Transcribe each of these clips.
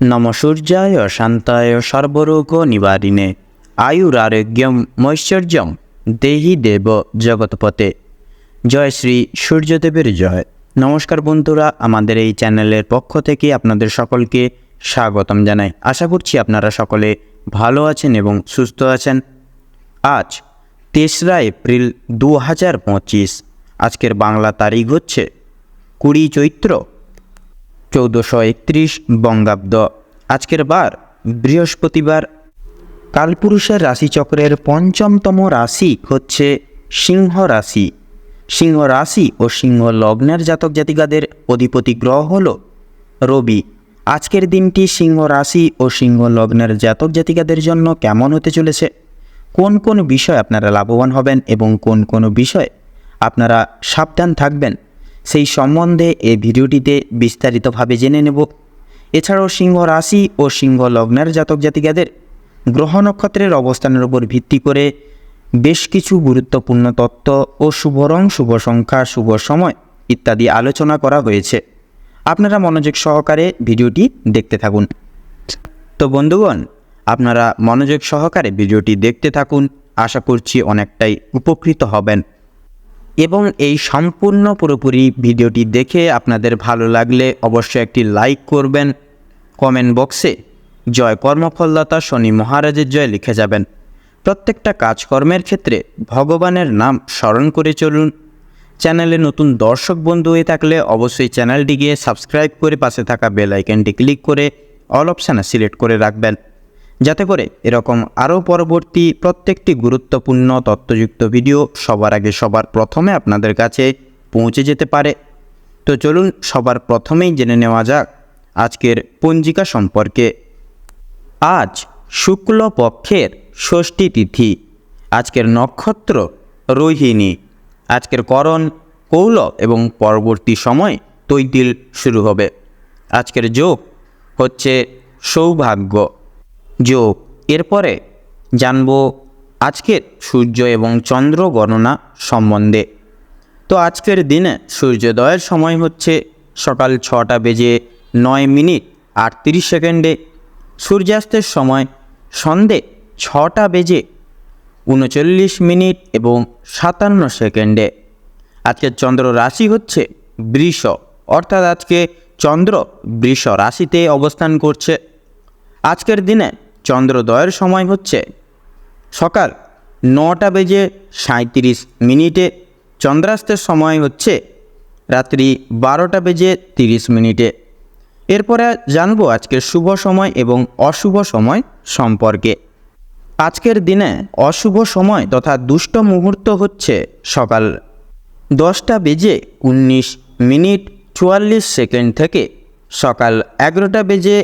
নম সূর্যায় শান্তায় সর্বরোগ নিবারিণে। আয়ুর আরোগ্যম মৈশ্বর্যম, দেহি দেব জগৎপতে। জয় শ্রী সূর্যদেবের জয়। নমস্কার বন্ধুরা, আমাদের এই চ্যানেলের পক্ষ থেকে আপনাদের সকলকে স্বাগতম জানাই। আশা করছি আপনারা সকলে ভালো আছেন এবং সুস্থ আছেন। আজ তেসরা এপ্রিল দু হাজার পঁচিশ, আজকের বাংলা তারিখ হচ্ছে কুড়ি চৈত্র চৌদ্দশো একত্রিশ বঙ্গাব্দ। আজকের বার, বৃহস্পতিবার, কালপুরুষের রাশিচক্রের পঞ্চমতম রাশি হচ্ছে সিংহ রাশি। সিংহ রাশি ও সিংহ লগ্নের জাতক জাতিকাদের অধিপতি গ্রহ হল রবি। আজকের দিনটি সিংহ রাশি ও সিংহ লগ্নের জাতক জাতিকাদের জন্য কেমন হতে চলেছে? কোন কোন বিষয় আপনারা লাভবান হবেন এবং কোন কোন বিষয় আপনারা সাবধান থাকবেন? সেই সম্বন্ধে এই ভিডিওটিতে বিস্তারিতভাবে জেনে নেব। এছাড়াও সিংহ রাশি ও সিংহ লগ্নের জাতক জাতিকাদের গ্রহ নক্ষত্রের অবস্থানের উপর ভিত্তি করে বেশ কিছু গুরুত্বপূর্ণ তত্ত্ব ও শুভ রং, শুভ সংখ্যা, শুভ সময় ইত্যাদি আলোচনা করা হয়েছে। আপনারা মনোযোগ সহকারে ভিডিওটি দেখতে থাকুন। তো বন্ধুগণ, আপনারা মনোযোগ সহকারে ভিডিওটি দেখতে থাকুন। আশা করছি অনেকটাই উপকৃত হবেন। এবং এই সম্পূর্ণ পুরোপুরি ভিডিওটি দেখে আপনাদের ভালো লাগলে অবশ্যই একটি লাইক করবেন। কমেন্ট বক্সে, জয় কর্মফলদাতা শনি মহারাজের জয় লিখে যাবেন। প্রত্যেকটা কাজকর্মের ক্ষেত্রে ভগবানের নাম স্মরণ করে চলুন। চ্যানেলে নতুন দর্শক বন্ধু হয়ে থাকলে অবশ্যই চ্যানেলটি গিয়ে সাবস্ক্রাইব করে পাশে থাকা বেল আইকনটি ক্লিক করে অল অপশানে সিলেক্ট করে রাখবেন। যাতে করে এরকম আরও পরবর্তী প্রত্যেকটি গুরুত্বপূর্ণ তথ্যযুক্ত ভিডিও সবার আগে সবার প্রথমে আপনাদের কাছে পৌঁছে যেতে পারে। তো চলুন সবার প্রথমেই জেনে নেওয়া যাক আজকের পঞ্জিকা সম্পর্কে। আজ শুক্ল পক্ষের ষষ্ঠী তিথি, আজকের নক্ষত্র রোহিণী। আজকের করণ কৌল এবং পরবর্তী সময় তৈতিল শুরু হবে। আজকের যোগ হচ্ছে সৌভাগ্য। যোগ। এরপরে জানব আজকের সূর্য এবং চন্দ্র গণনা সম্বন্ধে। তো আজকের দিনে সূর্যোদয়ের সময় হচ্ছে সকাল ছটা বেজে নয় মিনিট আটত্রিশ সেকেন্ডে। সূর্যাস্তের সময় সন্ধে ছটা বেজে উনচল্লিশ মিনিট এবং সাতান্ন সেকেন্ডে। আজকের চন্দ্র রাশি হচ্ছে বৃষ, অর্থাৎ আজকে চন্দ্র বৃষ রাশিতে অবস্থান করছে। আজকের দিনে চন্দ্রোদয়ের সময় হচ্ছে সকাল নটা বেজে সাঁত্রিশ মিনিটে। চন্দ্রাস্তের সময় হচ্ছে রাত্রি বারোটা বেজে তিরিশ মিনিটে। এরপরে জানব আজকের শুভ সময় এবং অশুভ সময় সম্পর্কে। আজকের দিনে অশুভ সময় তথা দুষ্ট মুহূর্ত হচ্ছে সকাল দশটা বেজে উনিশ মিনিট চুয়াল্লিশ সেকেন্ড থেকে সকাল এগারোটা বেজে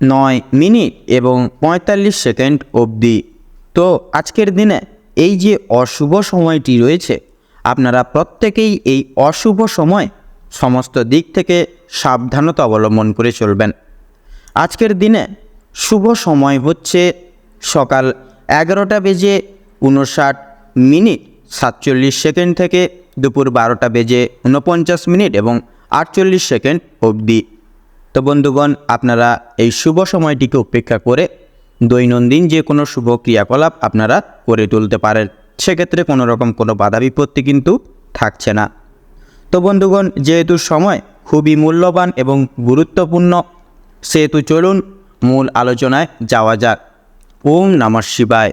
নয় মিনিট এবং পঁয়তাল্লিশ সেকেন্ড অবধি। তো আজকের দিনে এই যে অশুভ সময়টি রয়েছে, আপনারা প্রত্যেকেই এই অশুভ সময় সমস্ত দিক থেকে সাবধানতা অবলম্বন করে চলবেন। আজকের দিনে শুভ সময় হচ্ছে সকাল এগারোটা বেজে উনষাট মিনিট, সাতচল্লিশ সেকেন্ড থেকে দুপুর বারোটা বেজে উনপঞ্চাশ মিনিট এবং আটচল্লিশ সেকেন্ড অবধি। তো বন্ধুগণ, আপনারা এই শুভ সময়টিকে উপেক্ষা করে দৈনন্দিন যে কোনো শুভ ক্রিয়াকলাপ আপনারা করে তুলতে পারেন। সেক্ষেত্রে কোনো রকম কোনো বাধা বিপত্তি কিন্তু থাকছে না। তো বন্ধুগণ, যেহেতু সময় খুবই মূল্যবান এবং গুরুত্বপূর্ণ, সেহেতু চলুন মূল আলোচনায় যাওয়া যাক। ওম নমঃ শিবায়।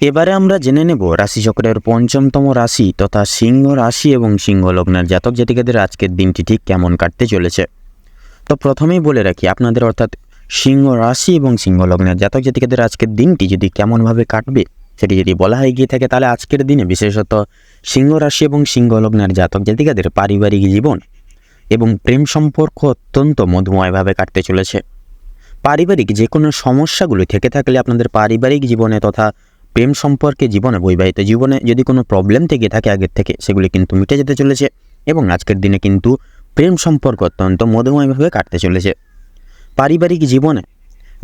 এবারে আমরা জেনে নেব রাশিচক্রের পঞ্চমতম রাশি তথা সিংহ রাশি এবং সিংহ লগ্নের জাতক জাতিকাদের আজকের দিনটি ঠিক কেমন কাটতে চলেছে। তো প্রথমেই বলে রাখি, আপনাদের অর্থাৎ সিংহ রাশি এবং সিংহ লগ্নের জাতক জাতিকাদের আজকের দিনটি যদি কেমনভাবে কাটবে, সেটি যদি বলা হয়ে গিয়ে থাকে, তাহলে আজকের দিনে বিশেষত সিংহ রাশি এবং সিংহ লগ্নের জাতক জাতিকাদের পারিবারিক জীবন এবং প্রেম সম্পর্ক অত্যন্ত মধুময়ভাবে কাটতে চলেছে। পারিবারিক যে কোনো সমস্যাগুলো থেকে থাকলে আপনাদের পারিবারিক জীবনে তথা প্রেম সম্পর্কে জীবনে বৈবাহিত জীবনে যদি কোনো প্রবলেম থেকে থাকে আগের থেকে, সেগুলি কিন্তু মিটে যেতে চলেছে এবং আজকের দিনে কিন্তু প্রেম সম্পর্ক অত্যন্ত মধুময়ভাবে কাটতে চলেছে। পারিবারিক জীবনে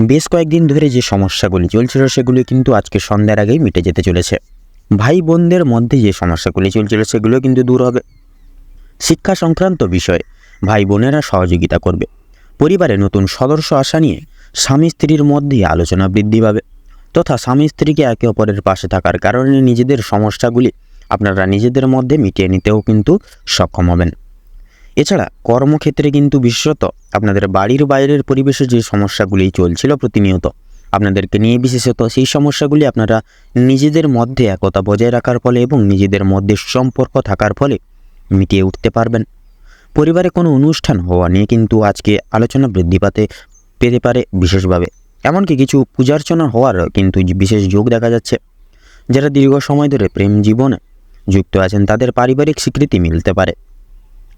বেশ কয়েকদিন ধরে যে সমস্যাগুলি চলছিল, সেগুলি কিন্তু আজকে সন্ধ্যার আগেই মিটে যেতে চলেছে। ভাই বোনদের মধ্যে যে সমস্যাগুলি চলছিল, সেগুলো কিন্তু দূর হবে। শিক্ষা সংক্রান্ত বিষয়ে ভাই বোনেরা সহযোগিতা করবে। পরিবারে নতুন সদস্য আসা নিয়ে স্বামী স্ত্রীর মধ্যে আলোচনা বৃদ্ধি পাবে তথা স্বামী স্ত্রীকে একে অপরের পাশে থাকার কারণে নিজেদের সমস্যাগুলি আপনারা নিজেদের মধ্যে মিটিয়ে নিতেও কিন্তু সক্ষম হবেন। এছাড়া কর্মক্ষেত্রে কিন্তু বিশেষত আপনাদের বাড়ির বাইরের পরিবেশে যে সমস্যাগুলি চলছিল প্রতিনিয়ত আপনাদেরকে নিয়ে বিশেষত সেই সমস্যাগুলি আপনারা নিজেদের মধ্যে একতা বজায় রাখার ফলে এবং নিজেদের মধ্যে সম্পর্ক থাকার ফলে মিটিয়ে উঠতে পারবেন। পরিবারে কোনো অনুষ্ঠান হওয়া নিয়ে কিন্তু আজকে আলোচনা বৃদ্ধি পাতে পেতে পারে বিশেষভাবে। এমনকি কিছু পূজার্চনা হওয়ার কিন্তু বিশেষ যোগ দেখা যাচ্ছে। যারা দীর্ঘ সময় ধরে প্রেম জীবনে যুক্ত আছেন তাদের পারিবারিক স্বীকৃতি মিলতে পারে।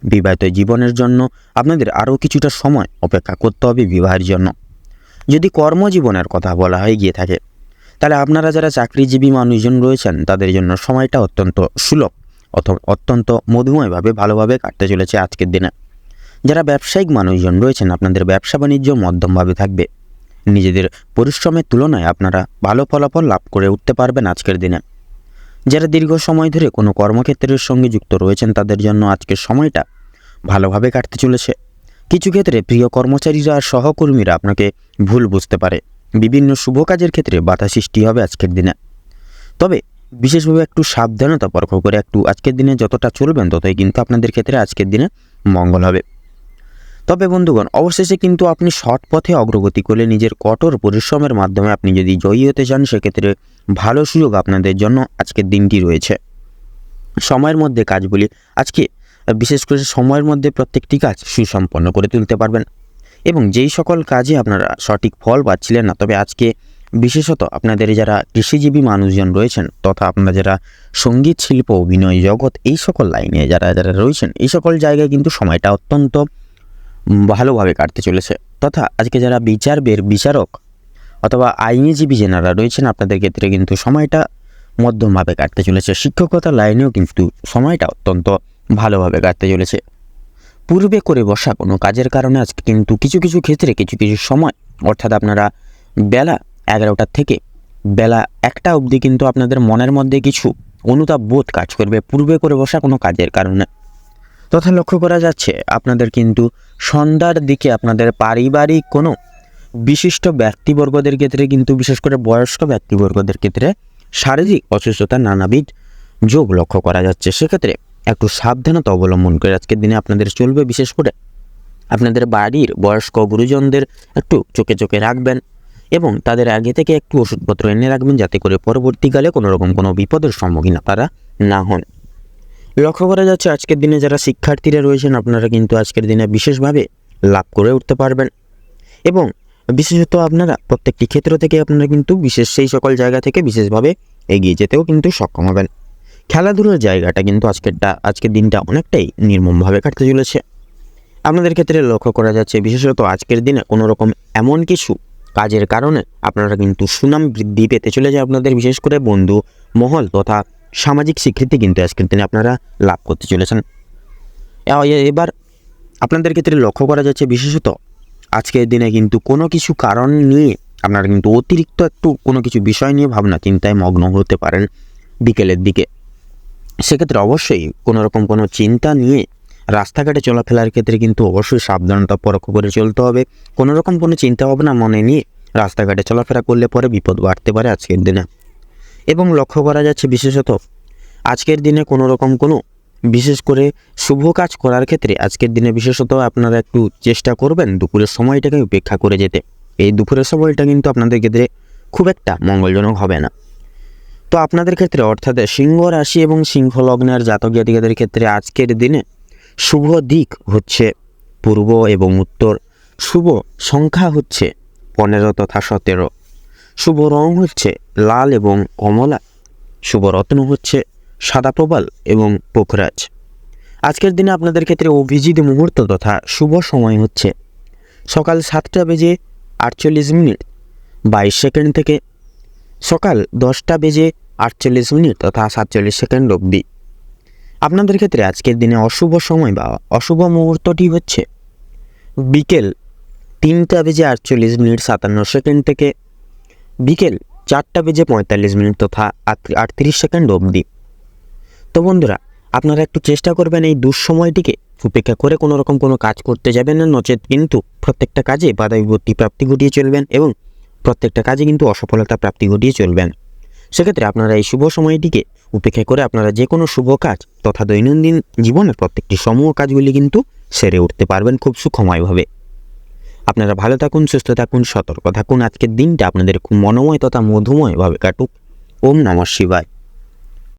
বিবাহিত জীবনের জন্য আপনাদের আরও কিছুটা সময় অপেক্ষা করতে হবে বিবাহের জন্য। যদি কর্মজীবনের কথা বলা হয়ে, গিয়ে থাকে, তাহলে আপনারা যারা চাকরিজীবী মানুষজন রয়েছেন, তাদের জন্য সময়টা অত্যন্ত সুলভ অথবা অত্যন্ত মধুময়ভাবে, ভালোভাবে কাটতে চলেছে আজকের দিনে। যারা ব্যবসায়িক মানুষজন রয়েছেন, আপনাদের ব্যবসা বাণিজ্য মধ্যমভাবে থাকবে। নিজেদের পরিশ্রমের তুলনায় আপনারা ভালো ফলাফল লাভ করে উঠতে পারবেন আজকের দিনে। যারা দীর্ঘ সময় ধরে কোনো কর্মক্ষেত্রের সঙ্গে যুক্ত রয়েছেন, তাদের জন্য আজকের সময়টা ভালোভাবে কাটতে চলেছে। কিছু ক্ষেত্রে প্রিয় কর্মচারীরা আর সহকর্মীরা আপনাকে ভুল বুঝতে পারে। বিভিন্ন শুভ কাজের ক্ষেত্রে বাধা সৃষ্টি হবে আজকের দিনে। তবে বিশেষভাবে একটু সাবধানতা পরখ করে একটু আজকের দিনে যতটা চলবেন ততই কিন্তু আপনাদের ক্ষেত্রে আজকের দিনে মঙ্গল হবে। তবে বন্ধুগণ, অবশেষে কিন্তু আপনি সৎ পথে অগ্রগতি করলে নিজের কঠোর পরিশ্রমের মাধ্যমে আপনি যদি জয়ী হতে চান, সেক্ষেত্রে ভালো সুযোগ আপনাদের জন্য আজকের দিনটি রয়েছে। সময়ের মধ্যে কাজগুলি আজকে বিশেষ করে সময়ের মধ্যে প্রত্যেকটি কাজ সুসম্পন্ন করে তুলতে পারবেন। এবং যেই সকল কাজে আপনারা সঠিক ফল পাচ্ছিলেন না, তবে আজকে বিশেষত আপনাদের যারা কৃষিজীবী মানুষজন রয়েছেন তথা আপনারা যারা সংগীত, শিল্প, অভিনয়, জগৎ, এই সকল লাইনে যারা যারা রয়েছেন, এই সকল জায়গায় কিন্তু সময়টা অত্যন্ত ভালোভাবে কাটতে চলেছে। তথা আজকে যারা বিচার বের, বিচারক অথবা আইনজীবী যেনারা রয়েছেন, আপনাদের ক্ষেত্রে কিন্তু সময়টা মধ্যমভাবে কাটতে চলেছে। শিক্ষকতা লাইনেও কিন্তু সময়টা অত্যন্ত ভালোভাবে কাটতে চলেছে। পূর্বে করে বসা কোনো কাজের কারণে আজকে কিন্তু কিছু কিছু ক্ষেত্রে কিছু কিছু সময়, অর্থাৎ আপনারা বেলা এগারোটার থেকে বেলা একটা অবধি কিন্তু আপনাদের মনের মধ্যে কিছু অনুতাপ বোধ কাজ করবে পূর্বে করে বসা কোনো কাজের কারণে। তথা লক্ষ্য করা যাচ্ছে আপনাদের কিন্তু সন্ধ্যার দিকে আপনাদের পারিবারিক কোনো বিশিষ্ট ব্যক্তিবর্গদের ক্ষেত্রে কিন্তু বিশেষ করে বয়স্ক ব্যক্তিবর্গদের ক্ষেত্রে শারীরিক অসুস্থতা নানাবিধ যোগ লক্ষ্য করা যাচ্ছে। সেক্ষেত্রে একটু সাবধানতা অবলম্বন করে আজকের দিনে আপনাদের চলবে বিশেষ করে আপনাদের বাড়ির বয়স্ক গুরুজনদের একটু চোখে চোখে রাখবেন এবং তাদের আগে থেকে একটু ওষুধপত্র এনে রাখবেন যাতে করে পরবর্তীকালে কোনো রকম কোনো বিপদের সম্মুখীন তারা না হন। লক্ষ্য করা যাচ্ছে আজকের দিনে যারা শিক্ষার্থীরা রয়েছেন, আপনারা কিন্তু আজকের দিনে বিশেষভাবে লাভ করে উঠতে পারবেন। এবং বিশেষত আপনারা প্রত্যেকটি ক্ষেত্র থেকে আপনারা কিন্তু বিশেষ সেই সকল জায়গা থেকে বিশেষভাবে এগিয়ে যেতেও কিন্তু সক্ষম হবেন। খেলাধুলার জায়গাটা কিন্তু আজকেরটা, আজকের দিনটা অনেকটাই নির্মমভাবে কাটতে চলেছে। আপনাদের ক্ষেত্রে লক্ষ্য করা যাচ্ছে, বিশেষত আজকের দিনে কোনো রকম এমন কিছু কাজের কারণে আপনারা কিন্তু সুনাম বৃদ্ধি পেতে চলেছে আপনাদের, বিশেষ করে বন্ধু, মহল তথা সামাজিক স্বীকৃতি কিন্তু আজকের দিনে আপনারা লাভ করতে চলেছেন। এবার আপনাদের ক্ষেত্রে লক্ষ্য করা যাচ্ছে, বিশেষত আজকের দিনে কিন্তু কোনো কিছু কারণ নিয়ে আপনারা কিন্তু অতিরিক্ত একটু কোনো কিছু বিষয় নিয়ে ভাবনা চিন্তায় মগ্ন হতে পারেন। বিকেলের দিকে সেক্ষেত্রে অবশ্যই কোনো রকম কোনো চিন্তা নিয়ে রাস্তাঘাটে চলাফেরার ক্ষেত্রে কিন্তু অবশ্যই সাবধানতা পরোক্ষ করে চলতে হবে। কোনো রকম কোনো চিন্তা ভাবনা মনে নিয়ে রাস্তাঘাটে চলাফেরা করলে পরে বিপদ বাড়তে পারে আজকের দিনে। এবং লক্ষ্য করা যাচ্ছে বিশেষত আজকের দিনে কোনো রকম কোনো বিশেষ করে শুভ কাজ করার ক্ষেত্রে আজকের দিনে বিশেষত আপনারা একটু চেষ্টা করবেন দুপুরের সময়টাকে উপেক্ষা করে যেতে। এই দুপুরের সময়টা কিন্তু আপনাদের ক্ষেত্রে খুব একটা মঙ্গলজনক হবে না। তো আপনাদের ক্ষেত্রে, অর্থাৎ সিংহ রাশি এবং সিংহ লগ্নের জাতক জাতিকাদের ক্ষেত্রে আজকের দিনে শুভ দিক হচ্ছে পূর্ব এবং উত্তর। শুভ সংখ্যা হচ্ছে পনেরো তথা সতেরো। শুভ রং হচ্ছে লাল এবং কমলা। শুভ রত্ন হচ্ছে সাদা প্রবাল এবং পোখরাজ। আজকের দিনে আপনাদের ক্ষেত্রে অভিজিৎ মুহূর্ত তথা শুভ সময় হচ্ছে সকাল সাতটা বেজে আটচল্লিশ মিনিট বাইশ সেকেন্ড থেকে। সকাল দশটা বেজে আটচল্লিশ মিনিট তথা সাতচল্লিশ সেকেন্ড অবধি। আপনাদের ক্ষেত্রে আজকের দিনে অশুভ সময় বা অশুভ মুহূর্তটি হচ্ছে বিকেল তিনটা বেজে আটচল্লিশ মিনিট সাতান্ন সেকেন্ড থেকে বিকেল চারটা বেজে পঁয়তাল্লিশ মিনিট তথা আটত্রিশ সেকেন্ড অবধি। তো বন্ধুরা, আপনারা একটু চেষ্টা করবেন এই দুঃসময়টিকে উপেক্ষা করে কোনো রকম কোনো কাজ করতে যাবেন না, নচেত কিন্তু প্রত্যেকটা কাজে বাধা বিপত্তি প্রাপ্তি ঘটিয়ে চলবেন এবং প্রত্যেকটা কাজে কিন্তু অসফলতা প্রাপ্তি ঘটিয়ে চলবেন। সেক্ষেত্রে আপনারা এই শুভ সময়টিকে উপেক্ষা করে আপনারা যে কোনো শুভ কাজ তথা দৈনন্দিন জীবনের প্রত্যেকটি সমূহ কাজগুলি কিন্তু সেরে উঠতে পারবেন খুব সুখময়ভাবে। আপনারা ভালো থাকুন, সুস্থ থাকুন, সতর্ক থাকুন। আজকের দিনটা আপনাদের খুব মনোময় তথা মধুময়ভাবে কাটুক। ওম নমঃ শিবায়।